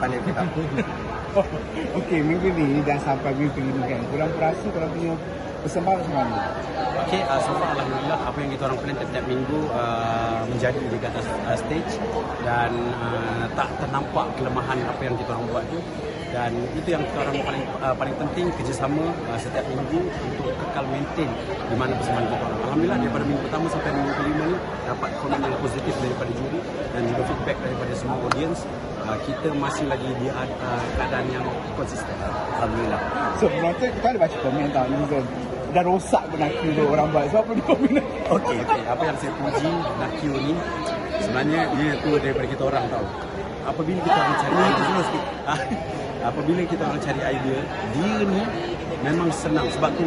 Panel kita. Okey, minggu ni dah sampai minggu ni kan. Kurang perasa korang punya persembahan macam mana? Okay, uh, so far Alhamdulillah apa yang kita orang plan tiap-tiap minggu uh, menjadi di atas uh, stage dan uh, tak ternampak kelemahan apa yang kita orang buat tu dan itu yang kita orang paling uh, paling penting kerjasama uh, setiap minggu untuk kekal maintain di mana persembahan kita orang. Alhamdulillah daripada minggu pertama sampai minggu kelima ni dapat komen yang positif daripada juri dan juga feedback daripada semua audience uh, kita masih lagi di uh, keadaan yang konsisten. Alhamdulillah. So, penonton kita ada baca komen tau. Netizen. Dah rosak pun nak tu orang buat. Sebab apa dia komen? Okey, okey. Apa yang saya puji Nakio ni sebenarnya dia tu daripada kita orang tahu. Apabila kita orang cari idea sikit. Apabila kita orang cari idea, dia ni memang senang sebab tu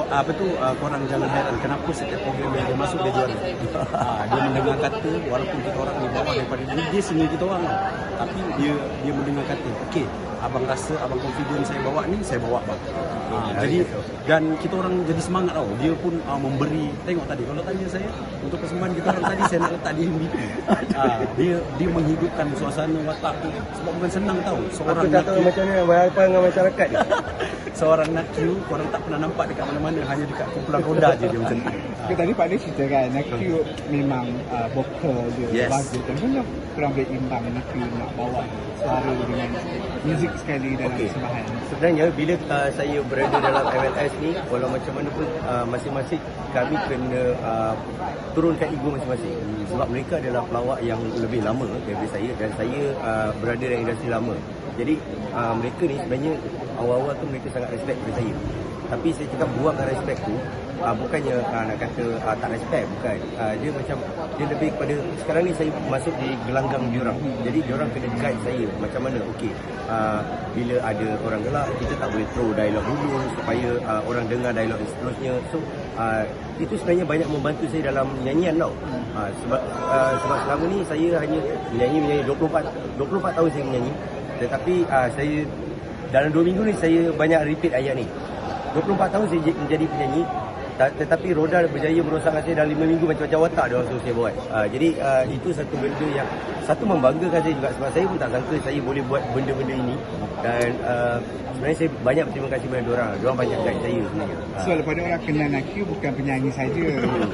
apa tu uh, korang jangan heran kenapa setiap program yang dia masuk dia juara. Ah, dia mendengar kata walaupun kita orang ni bawah daripada dia, dia senior kita orang tau. Tapi dia dia mendengar kata, okey, abang rasa abang confident saya bawa ni, saya bawa bang. Ah, jadi dan kita orang jadi semangat tau. Dia pun uh, memberi tengok tadi kalau tanya saya untuk persembahan kita orang tadi saya nak letak di MVP. Ah, dia dia menghidupkan suasana watak tu sebab bukan senang tau. Seorang Aku tak tahu Nakyu- macam mana nak berhadapan dengan masyarakat ni. seorang Nakyu korang tak pernah nampak dekat mana-mana hanya dekat kumpulan roda je dia macam tu. Okay, tadi Pak Lee cerita kan, Nakyu memang uh, vokal dia Yes. bagus. Dan punya kurang boleh imbang Nakyu nak bawa suara dengan muzik sekali dalam Okey. persembahan. Sebenarnya bila uh, saya berada dalam MLS ni walau macam mana pun uh, masing-masing kami kena uh, turunkan ego masing-masing sebab mereka adalah pelawak yang lebih lama daripada saya dan saya uh, berada dalam industri lama. Jadi uh, mereka ni sebenarnya awal-awal tu mereka sangat respect kepada saya. Tapi saya cakap buangkan respect tu uh, bukannya uh, nak kata uh, tak respect bukan. Uh, dia macam dia lebih kepada sekarang ni saya masuk di gelanggang diorang. Jadi diorang kena guide saya macam mana okey uh, bila ada orang gelak kita tak boleh throw dialog dulu supaya uh, orang dengar dialog seterusnya. So uh, itu sebenarnya banyak membantu saya dalam nyanyian tau. Uh, sebab uh, sebab selama ni saya hanya menyanyi menyanyi 24 24 tahun saya menyanyi tetapi uh, saya dalam 2 minggu ni saya banyak repeat ayat ni. 24 tahun saya menjadi penyanyi tetapi Roda berjaya merosakkan saya dalam 5 minggu macam-macam watak dia orang suruh saya buat. Uh, jadi uh, itu satu benda yang satu membanggakan saya juga sebab saya pun tak sangka saya boleh buat benda-benda ini dan uh, sebenarnya saya banyak berterima kasih kepada diorang. Diorang banyak guide saya sebenarnya. So, lepas ni orang kenal Nakyu bukan penyanyi saja.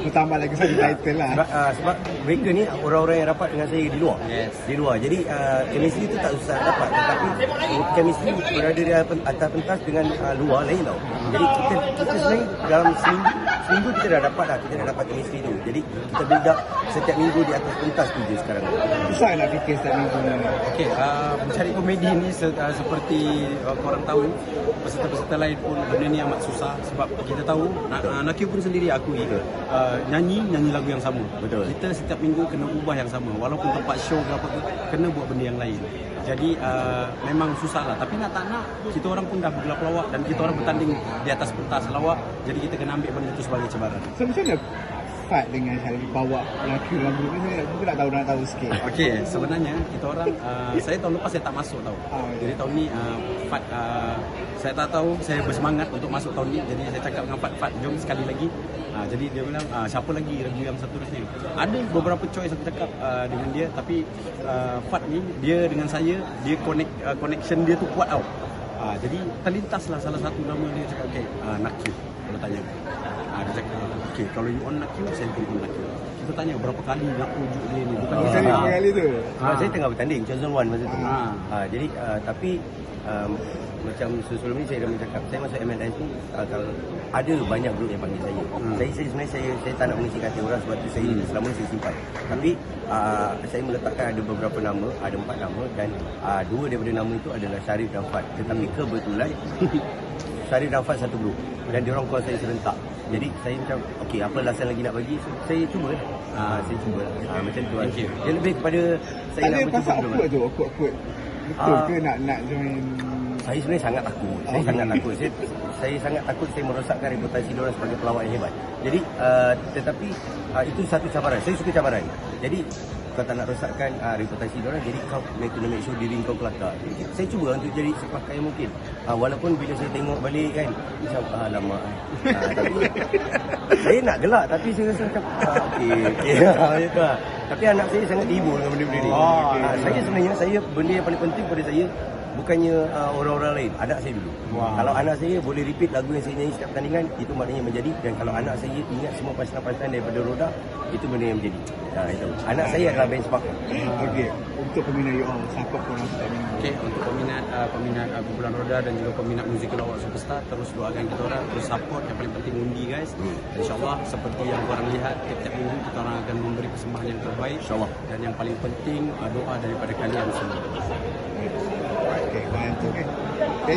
Bertambah lagi satu title lah. Sebab, uh, sebab mereka ni orang-orang yang rapat dengan saya di luar. Yes. Di luar. Jadi uh, chemistry tu tak susah dapat tetapi chemistry berada di atas atas pentas dengan uh, luar lain tau. Jadi kita kita sebenarnya dalam seminggu seminggu kita dah dapat dah kita dah dapat chemistry tu. Jadi kita build up setiap minggu di atas pentas tu je sekarang. Susah nak fikir setiap minggu ni. Okey, uh, mencari komedi ni se- uh, seperti uh, korang tahu peserta-peserta lain pun benda ni amat susah sebab kita tahu na- uh, Nakyu pun sendiri akui uh, nyanyi nyanyi lagu yang sama. Betul. Kita setiap minggu kena ubah yang sama walaupun tempat show ke apa ke kena buat benda yang lain. Jadi uh, memang susah lah tapi nak tak nak kita orang pun dah bergelar pelawak dan kita orang bertanding di atas pentas lawak jadi kita kena ambil benda itu sebagai cabaran. So, macam mana fight dengan Syarif bawa dalam grup ni? Saya aku nak tahu, nak tahu sikit. Okey, sebenarnya kita orang uh, saya tahun lepas saya tak masuk tahu. Ah, Jadi tahun ni uh, Fat uh, saya tak tahu saya bersemangat untuk masuk tahun ni. Jadi saya cakap dengan Fat Fat jom sekali lagi. Uh, jadi dia bilang uh, siapa lagi review yang seterusnya. Ada beberapa choice aku cakap uh, dengan dia tapi uh, Fat ni dia dengan saya dia connect uh, connection dia tu kuat tau. Uh, jadi terlintaslah salah satu nama dia cakap okey uh, Nakyu kalau tanya. Uh, dia cakap okey kalau you on Nakyu saya pun on Nakyu. Kita tanya berapa kali nak pujuk dia ni bukan ni Ah. berapa kali tu? Sebab Ah. saya tengah bertanding Chosen One masa tu. Ah. Ah, jadi uh, tapi um, macam sebelum ni saya dah mencakap saya masuk MNS ni uh, kalau ada banyak grup yang panggil saya. Hmm. Saya, saya sebenarnya saya saya tak nak mengisi kata orang sebab tu saya Hmm. selama ni saya simpan. Tapi uh, saya meletakkan ada beberapa nama, ada empat nama dan uh, dua daripada nama itu adalah Syarif dan Fat. Tetapi Hmm. kebetulan Syarif dan Fat satu grup dan diorang call saya serentak. Jadi saya macam okey apa alasan lagi nak bagi so, saya cuba lah. Ah, saya cuba lah. Ah, macam tu. lah. Thank you. Dia lebih kepada saya Tak nak ada mencuba pasal dulu. tu, awkward-awkward. Betul Ah. ke nak nak join Saya sebenarnya sangat takut. Saya Oh. sangat takut. Saya, saya sangat takut saya merosakkan reputasi diorang sebagai pelawak yang hebat. Jadi uh, tetapi uh, itu satu cabaran. Saya suka cabaran. Jadi kau tak nak rosakkan uh, reputasi orang jadi kau make, kena make sure diri kau kelakar. Saya cuba untuk jadi sepakar yang mungkin. Uh, walaupun bila saya tengok balik kan macam ah lama uh, tapi saya nak gelak tapi saya rasa macam ah, okey okey. Lah. tapi anak saya sangat dihibur dengan benda-benda ni. Oh, okey. Ah, saya sebenarnya saya benda yang paling penting pada saya bukannya uh, orang-orang lain anak saya dulu Wow. kalau anak saya boleh repeat lagu yang saya nyanyi setiap pertandingan itu maknanya menjadi dan kalau anak saya ingat semua pasaran-pasaran daripada roda itu benda yang menjadi ha, itu anak saya adalah benchmark Okey, untuk peminat you all, siapa korang? Okey, untuk peminat uh, peminat uh, kumpulan roda dan juga peminat muzik lawak superstar terus doakan kita orang terus support yang paling penting undi guys. Insyaallah seperti yang korang lihat tiap-tiap minggu kita orang akan memberi persembahan yang terbaik. InsyaAllah. Dan yang paling penting uh, doa daripada kalian semua. Okey, one, two, okay. Thank